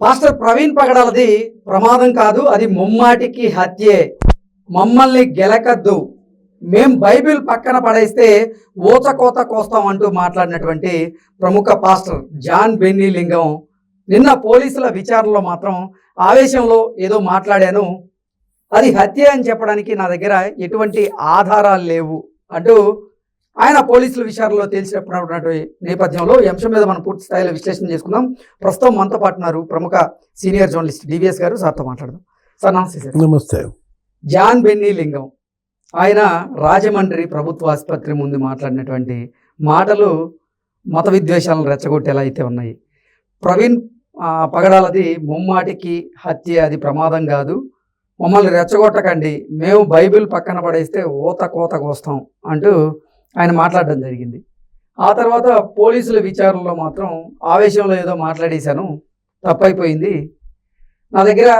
Pastor Praveen పగడాలది ప్రమాదం కాదు అది ముమ్మాటికి హత్యే. మమ్మల్ని గెలకద్దు. మేం బైబిల్ పక్కన పడేస్తే ఊచకోత కోస్తాం అంటూ మాట్లాడినటువంటి ప్రముఖ పాస్టర్ జాన్ బెన్నీ లింగం నిన్న పోలీసుల విచారణలో మాత్రం ఆవేశంలో ఏదో మాట్లాడాను. అది హత్య అని చెప్పడానికి నా దగ్గర ఎటువంటి ఆధారాలు లేవు అంటూ ఆయన పోలీసుల విచారణలో తెలిసినప్పుడు నేపథ్యంలో ఈ అంశం మీద మనం పూర్తి స్థాయిలో విశ్లేషణ చేసుకుందాం. ప్రస్తుతం మనతో పాటు ఉన్నారు ప్రముఖ సీనియర్ జర్నలిస్ట్ డివిఎస్ గారు. సార్తో మాట్లాడదాం. సార్ నమస్తే సార్. నమస్తే. జాన్ బెన్నీ లింగం ఆయన రాజమండ్రి ప్రభుత్వ ఆసుపత్రి ముందు మాట్లాడినటువంటి మాటలు మత విద్వేషాలను రెచ్చగొట్టేలా అయితే ఉన్నాయి. ప్రవీణ్ పగడాలది ముమ్మాటికి హత్య అది ప్రమాదం కాదు. మమ్మల్ని రెచ్చగొట్టకండి. మేము బైబిల్ పక్కన పడేస్తే ఓత కోత కోస్తాం అంటూ ఆయన మాట్లాడడం జరిగింది. ఆ తర్వాత పోలీసుల విచారణలో మాత్రం ఆవేశంలో ఏదో మాట్లాడేశాను. తప్పైపోయింది. నా దగ్గర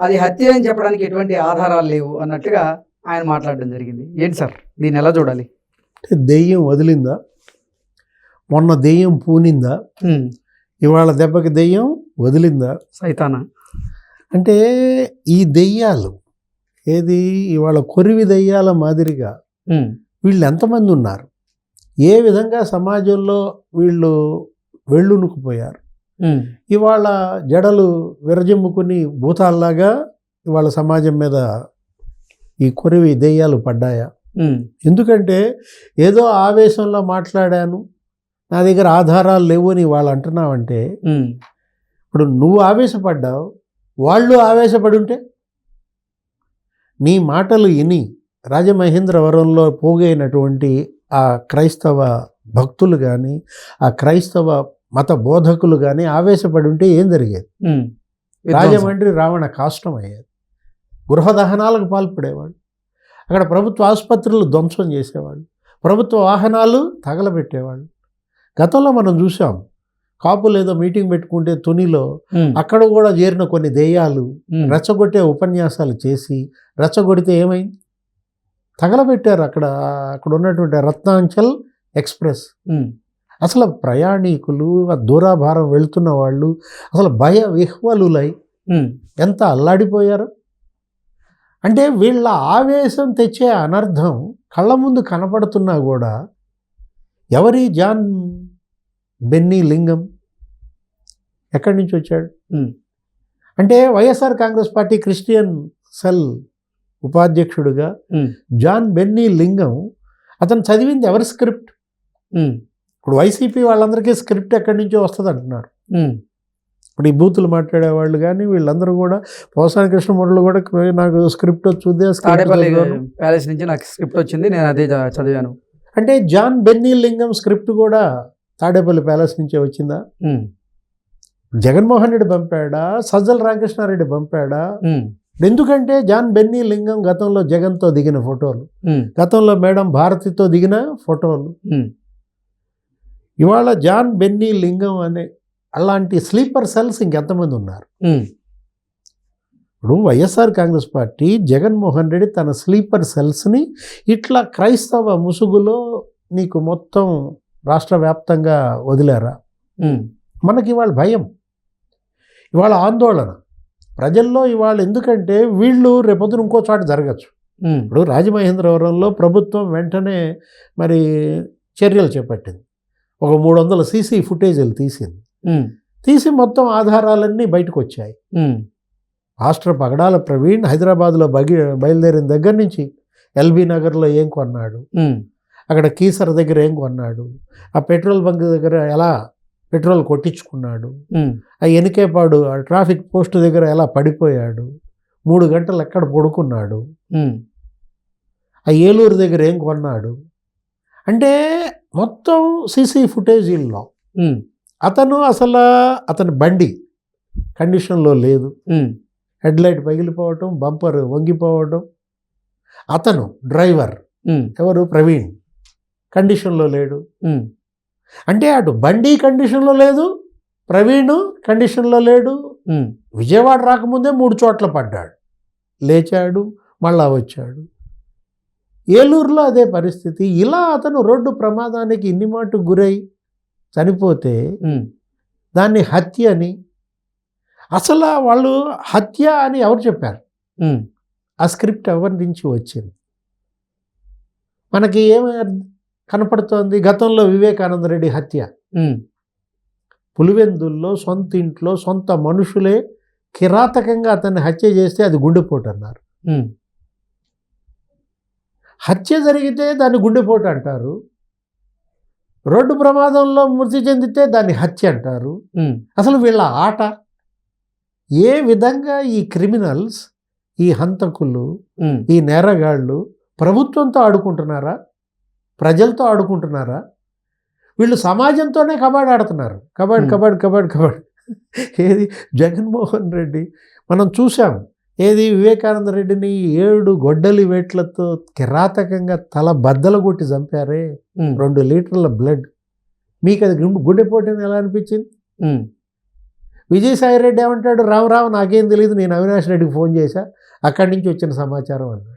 అది హత్య అని చెప్పడానికి ఎటువంటి ఆధారాలు లేవు అన్నట్టుగా ఆయన మాట్లాడడం జరిగింది. ఏంటి సార్? దీన్ని ఎలా చూడాలి? దెయ్యం వదిలిందా? మొన్న దెయ్యం పూనిందా? ఇవాళ దెబ్బకి దెయ్యం వదిలిందా? సైతానా? అంటే ఈ దెయ్యాలు ఏది? ఇవాళ కొరివి దెయ్యాల మాదిరిగా వీళ్ళు ఎంతమంది ఉన్నారు? ఏ విధంగా సమాజంలో వీళ్ళు వెళ్ళునుకుపోయారు ఇవాళ జడలు విరజిమ్ముకుని భూతాల్లాగా ఇవాళ సమాజం మీద ఈ కొరివి దెయ్యాలు పడ్డాయా? ఎందుకంటే ఏదో ఆవేశంలో మాట్లాడాను నా దగ్గర ఆధారాలు లేవు అని వాళ్ళు అంటున్నావంటే ఇప్పుడు నువ్వు ఆవేశపడ్డావు వాళ్ళు ఆవేశపడి ఉంటే నీ మాటలు విని రాజమహేంద్రవరంలో పోగైనటువంటి ఆ క్రైస్తవ భక్తులు కానీ ఆ క్రైస్తవ మత బోధకులు కానీ ఆవేశపడి ఉంటే ఏం జరిగేది. రాజమండ్రి రావణ కాష్టం అయ్యేది. గృహ దహనాలకు పాల్పడేవాళ్ళు. అక్కడ ప్రభుత్వ ఆసుపత్రులు ధ్వంసం చేసేవాళ్ళు. ప్రభుత్వ వాహనాలు తగలబెట్టేవాళ్ళు. గతంలో మనం చూసాం కాపులు ఏదో మీటింగ్ పెట్టుకుంటే తునిలో అక్కడ కూడా చేరిన కొన్ని దెయ్యాలు హ్మ్, రెచ్చగొట్టే ఉపన్యాసాలు చేసి రెచ్చగొడితే ఏమైంది? తగలబెట్టారు అక్కడ అక్కడ ఉన్నటువంటి రత్నాంచల్ ఎక్స్ప్రెస్. అసలు ప్రయాణికులు ఆ దూరాభారం వెళ్తున్న వాళ్ళు అసలు భయ విహ్వలులై ఎంత అల్లాడిపోయారు? అంటే వీళ్ళ ఆవేశం తెచ్చే అనర్థం కళ్ళ ముందు కనపడుతున్నా కూడా ఎవరి జాన్ బెన్నీ లింగం ఎక్కడి నుంచి వచ్చాడు. అంటే YSR Congress party Christian cell ఉపాధ్యక్షుడిగా జాన్ బెన్నీ లింగం అతను చదివింది ఎవరి స్క్రిప్ట్? ఇప్పుడు వైసీపీ వాళ్ళందరికీ స్క్రిప్ట్ ఎక్కడి నుంచో వస్తుంది అంటున్నారు ఇప్పుడు ఈ బూతులు మాట్లాడేవాళ్ళు కానీ వీళ్ళందరూ కూడా పోసాని కృష్ణమూర్తులు కూడా నాకు స్క్రిప్ట్ చదివాను. ప్యాలెస్ నుంచి నాకు స్క్రిప్ట్ వచ్చింది నేను అదే చదివాను. అంటే జాన్ బెన్నీ లింగం స్క్రిప్ట్ కూడా తాడేపల్లి ప్యాలెస్ నుంచే వచ్చిందా? జగన్మోహన్ రెడ్డి పంపాడా? సజ్జల రామకృష్ణారెడ్డి పంపాడా? ఎందుకంటే జాన్ బెన్నీ లింగం గతంలో జగన్తో దిగిన ఫోటోలు. గతంలో మేడం భారతితో దిగిన ఫోటోలు. ఇవాళ జాన్ బెన్నీ లింగం అనే అలాంటి స్లీపర్ సెల్స్ ఇంకెంతమంది ఉన్నారు? ఇప్పుడు YSR Congress party Jaganmohan Reddy తన స్లీపర్ సెల్స్ని ఇట్లా క్రైస్తవ ముసుగులో నీకు మొత్తం రాష్ట్ర వ్యాప్తంగా వదిలారా? మనకి ఇవాళ భయం. ఇవాళ ఆందోళన. ప్రజల్లో ఇవాళ ఎందుకంటే వీళ్ళు రేపొద్దున ఇంకో చోట జరగచ్చు. ఇప్పుడు రాజమహేంద్రవరంలో ప్రభుత్వం వెంటనే మరి చర్యలు చేపట్టింది. ఒక మూడు వందల సీసీ ఫుటేజీలు తీసింది. తీసి మొత్తం ఆధారాలన్నీ బయటకు వచ్చాయి మాస్టర్ పగడాల ప్రవీణ్ హైదరాబాద్లో బగి బయలుదేరిన దగ్గర నుంచి ఎల్బీ నగర్లో ఏం కొన్నాడు? అక్కడ కీసర దగ్గర ఏం కొన్నాడు? ఆ పెట్రోల్ బంక్ దగ్గర ఎలా పెట్రోల్ కొట్టించుకున్నాడు. ఆ ఎనికేపాడు ఆ ట్రాఫిక్ పోస్ట్ దగ్గర ఎలా పడిపోయాడు? మూడు గంటలు ఎక్కడ పడుకున్నాడు? ఆ ఏలూరు దగ్గర ఏం కొన్నాడు? అంటే మొత్తం సీసీ ఫుటేజీల్లో అతను అసలు అతని బండి కండిషన్లో లేదు. హ్మ్, హెడ్ లైట్ పగిలిపోవటం బంపర్ వంగిపోవటం. అతను డ్రైవర్. ఎవరు? ప్రవీణ్. కండిషన్లో లేడు. అంటే అటు బండి కండిషన్లో లేదు ప్రవీణ్ కండిషన్లో లేడు. విజయవాడ రాకముందే మూడు చోట్ల పడ్డాడు. లేచాడు మళ్ళా వచ్చాడు. ఏలూరులో అదే పరిస్థితి. ఇలా అతను రోడ్డు ప్రమాదానికి ఇన్ని మాటు గురై చనిపోతే దాన్ని హత్య అని. అసలు వాళ్ళు హత్య అని ఎవరు చెప్పారు? ఆ స్క్రిప్ట్ ఎవరి నుంచి వచ్చింది? మనకి ఏమి కనపడుతోంది. గతంలో వివేకానంద రెడ్డి హత్య. పులివెందుల్లో సొంత ఇంట్లో సొంత మనుషులే కిరాతకంగా అతన్ని హత్య చేస్తే అది గుండెపోటు అన్నారు. హత్య జరిగితే దాన్ని గుండెపోటు అంటారు. రోడ్డు ప్రమాదంలో మృతి చెందితే దాన్ని హత్య అంటారు. అసలు వీళ్ళ ఆట? ఏ విధంగా ఈ క్రిమినల్స్ ఈ హంతకులు ఈ నేరగాళ్ళు ప్రభుత్వంతో ఆడుకుంటున్నారా? ప్రజలతో ఆడుకుంటున్నారా? వీళ్ళు సమాజంతోనే కబడ్డీ ఆడుతున్నారు. కబడ్డీ Hmm. కబడ్డీ కబడ్డీ కబడ్డీ. ఏది? జగన్మోహన్ రెడ్డి. మనం చూసాం ఏది? వివేకానంద రెడ్డిని ఏడు గొడ్డలి వేట్లతో కిరాతకంగా తల బద్దలు కొట్టి చంపారే. రెండు లీటర్ల బ్లడ్. మీకు అది గుండె గుండెపోటుని ఎలా అనిపించింది? విజయసాయి రెడ్డి ఏమంటాడు? రావు రావు నాకేం తెలియదు నేను అవినాష్ రెడ్డికి ఫోన్ చేశా. అక్కడి నుంచి వచ్చిన సమాచారం అన్నాడు.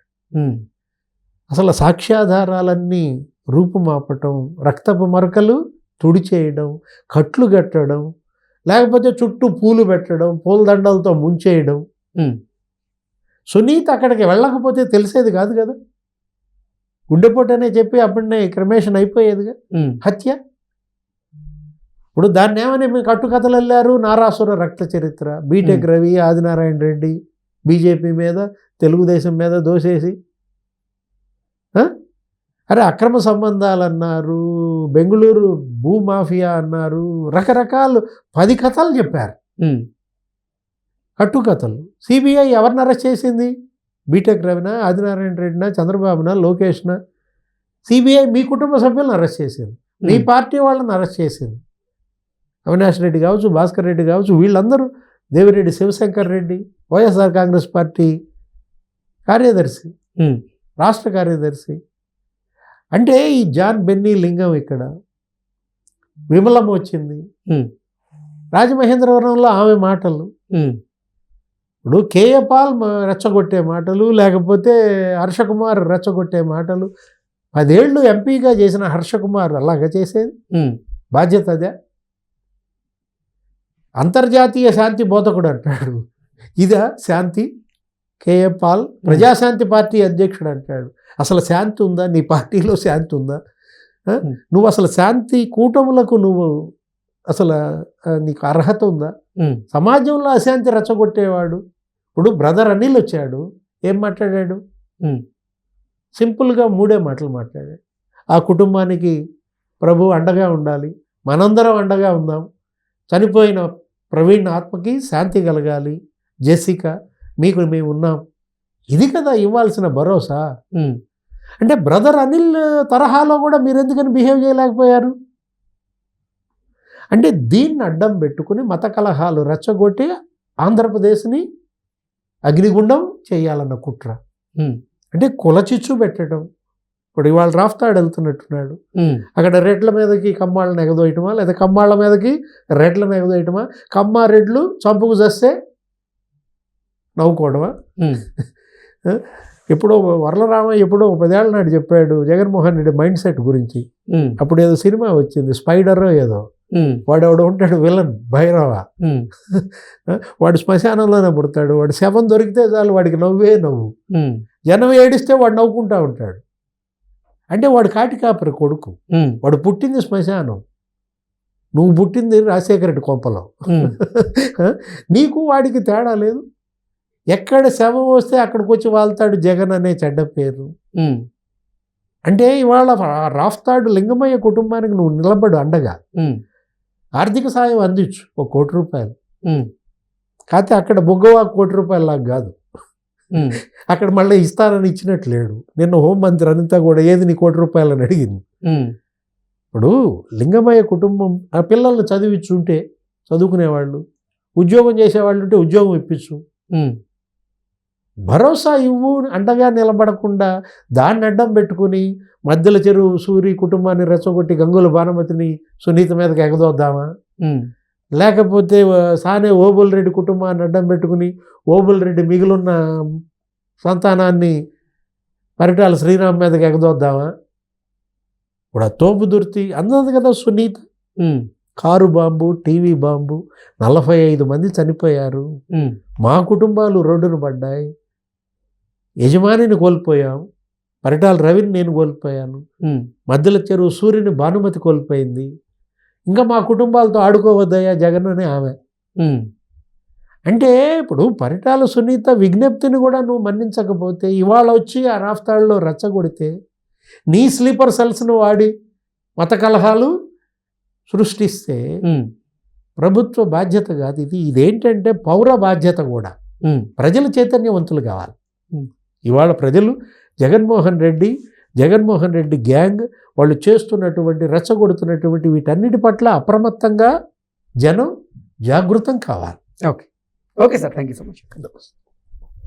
అసలు సాక్ష్యాధారాలన్నీ రూపుమాపటం రక్తపు మరకలు తుడిచేయడం కట్లు కట్టడం లేకపోతే చుట్టూ పూలు పెట్టడం పూలదండలతో ముంచేయడం. సునీత అక్కడికి వెళ్ళకపోతే తెలిసేది కాదు కదా? గుండెపోటు అనే చెప్పి అప్పుడే క్రమేషన్ అయిపోయేదిగా? హత్య? ఇప్పుడు దాన్ని ఏమని మీ కట్టుకథలు వెళ్ళారు నారాసుర రక్త చరిత్ర. B Tech Ravi Adinarayana Reddy BJP మీద తెలుగుదేశం మీద దోసేసి? అరే అక్రమ సంబంధాలు అన్నారు బెంగళూరు భూమాఫియా అన్నారు రకరకాలు పది కథలు చెప్పారు. కట్టుకథలు సిబిఐ ఎవరిని అరెస్ట్ చేసింది? బీటెక్ రవినా ఆదినారాయణ రెడ్డినా చంద్రబాబునా లోకేష్నా? సిబిఐ మీ కుటుంబ సభ్యులను అరెస్ట్ చేసింది. మీ పార్టీ వాళ్ళని అరెస్ట్ చేసింది. అవినాష్ రెడ్డి కావచ్చు భాస్కర్ రెడ్డి కావచ్చు వీళ్ళందరూ Devireddy Sivasankar Reddy YSR Congress party కార్యదర్శి. రాష్ట్ర కార్యదర్శి. అంటే ఈ జాన్ బెన్నీ లింగం ఇక్కడ విమలం వచ్చింది. రాజమహేంద్రవరంలో ఆమె మాటలు. ఇప్పుడు కేఏ పాల్ మ- రెచ్చగొట్టే మాటలు లేకపోతే హర్షకుమార్ రెచ్చగొట్టే మాటలు. పదేళ్ళు ఎంపీగా చేసిన హర్షకుమార్ అలాగ చేసేది. బాధ్యత అదే. అంతర్జాతీయ శాంతి బోధకుడు అంటాడు. ఇదా శాంతి? కేఏ పాల్ ప్రజాశాంతి పార్టీ అధ్యక్షుడు అంటాడు. అసలు శాంతి ఉందా? నీ పార్టీలో శాంతి ఉందా. నువ్వు అసలు శాంతి కూటములకు నువ్వు అసలు నీకు అర్హత ఉందా? సమాజంలో అశాంతి రెచ్చగొట్టేవాడు? ఇప్పుడు బ్రదర్ అనిల్ వచ్చాడు. ఏం మాట్లాడాడు? సింపుల్గా మూడే మాటలు మాట్లాడాడు. ఆ కుటుంబానికి ప్రభు అండగా ఉండాలి. మనందరం అండగా ఉందాం. చనిపోయిన ప్రవీణ్ ఆత్మకి శాంతి కలగాలి. జెసిక మీకు మేము ఉన్నాం. ఇది కదా ఇవ్వాల్సిన భరోసా. అంటే బ్రదర్ అనిల్ తరహాలో కూడా మీరు ఎందుకని బిహేవ్ చేయలేకపోయారు? అంటే దీన్ని అడ్డం పెట్టుకుని మత కలహాలు రెచ్చగొట్టి ఆంధ్రప్రదేశ్ని అగ్నిగుండం చేయాలన్న కుట్ర. అంటే కులచిచ్చు పెట్టడం. ఇప్పుడు ఇవాళ రాఫ్తాడు వెళ్తున్నట్టున్నాడు. అక్కడ రెడ్ల మీదకి కమ్మాళ్ళని ఎగదోయటమా లేదా కమ్మాళ్ళ మీదకి రెడ్లను ఎగదోయటమా కమ్మ రెడ్లు చంపుకు చేస్తే నవ్వుకోవడమా? ఎప్పుడో వరలరామయ్య ఎప్పుడో ఒక పదేళ్ళ నాడు చెప్పాడు జగన్మోహన్ రెడ్డి మైండ్ సెట్ గురించి. అప్పుడు ఏదో సినిమా వచ్చింది స్పైడర్ ఏదో. వాడు ఎవడో ఉంటాడు విలన్ భైరవ. వాడు శ్మశానంలోనే పుడతాడు వాడు శవం దొరికితే చాలు వాడికి నవ్వే నవ్వు. జనం ఏడిస్తే వాడు నవ్వుకుంటా ఉంటాడు. అంటే వాడు కాటి కాపరి కొడుకు. వాడు పుట్టింది శ్మశానం. నువ్వు పుట్టింది రాజశేఖర రెడ్డి కొంపలో. నీకు వాడికి తేడా లేదు? ఎక్కడ శవం వస్తే అక్కడికి వచ్చి వాళ్తాడు జగన్ అనే చెడ్డ పేరు. అంటే ఇవాళ రాఫ్తాడు లింగమయ్య కుటుంబానికి నువ్వు నిలబడు అండగా. ఆర్థిక సాయం అందించు ఒక కోటి రూపాయలు. కాకపోతే అక్కడ బొగ్గవా కోటి రూపాయలు లాగా కాదు అక్కడ మళ్ళీ ఇస్తానని ఇచ్చినట్టు లేడు. నిన్న హోంమంత్రి అనిత కూడా ఏది నీ కోటి రూపాయలు అని అడిగింది ఇప్పుడు లింగమయ్య కుటుంబం ఆ పిల్లల్ని చదివించుంటే చదువుకునేవాళ్ళు ఉద్యోగం చేసేవాళ్ళు ఉంటే ఉద్యోగం ఇప్పించు. భరోసా ఇవ్వు అండగా నిలబడకుండా దాన్ని అడ్డం పెట్టుకుని మధ్యల చెరువు సూరి కుటుంబాన్ని రెచ్చగొట్టి గంగుల భానుమతిని సునీత మీదకి ఎగదోద్దామా? లేకపోతే సానే ఓబుల్ రెడ్డి కుటుంబాన్ని అడ్డం పెట్టుకుని ఓబుల్ రెడ్డి మిగిలిన సంతానాన్ని పరిటాల శ్రీరామ్ మీదకి ఎగదోద్దామా? ఇప్పుడు ఆ తోపు దుర్తి అన్నది కదా Sunitha. Car bomb TV bomb నలభై ఐదు మంది చనిపోయారు. మా కుటుంబాలు రోడ్డున పడ్డాయి. యజమానిని కోల్పోయాం పరిటాల రవిని నేను కోల్పోయాను మధ్యలో చెరువు సూర్యుని భానుమతి కోల్పోయింది. ఇంకా మా కుటుంబాలతో ఆడుకోవద్దయ్యా జగన్ అని ఆమె. అంటే ఇప్పుడు పరిటాల సునీత విజ్ఞప్తిని కూడా నువ్వు మన్నించకపోతే ఇవాళ వచ్చి ఆ రాఫ్తాడులో రెచ్చగొడితే నీ స్లీపర్ సెల్స్ను వాడి మత కలహాలు సృష్టిస్తే ప్రభుత్వ బాధ్యత కాదు ఇది. ఇదేంటంటే పౌర బాధ్యత కూడా. ప్రజలు చైతన్యవంతులు కావాలి. ఇవాళ ప్రజలు జగన్మోహన్ రెడ్డి జగన్మోహన్ రెడ్డి గ్యాంగ్ వాళ్ళు చేస్తున్నటువంటి రెచ్చగొడుతున్నటువంటి వీటన్నిటి పట్ల అప్రమత్తంగా జనం జాగృతం కావాలి. Okay. Sir. Thank you so much.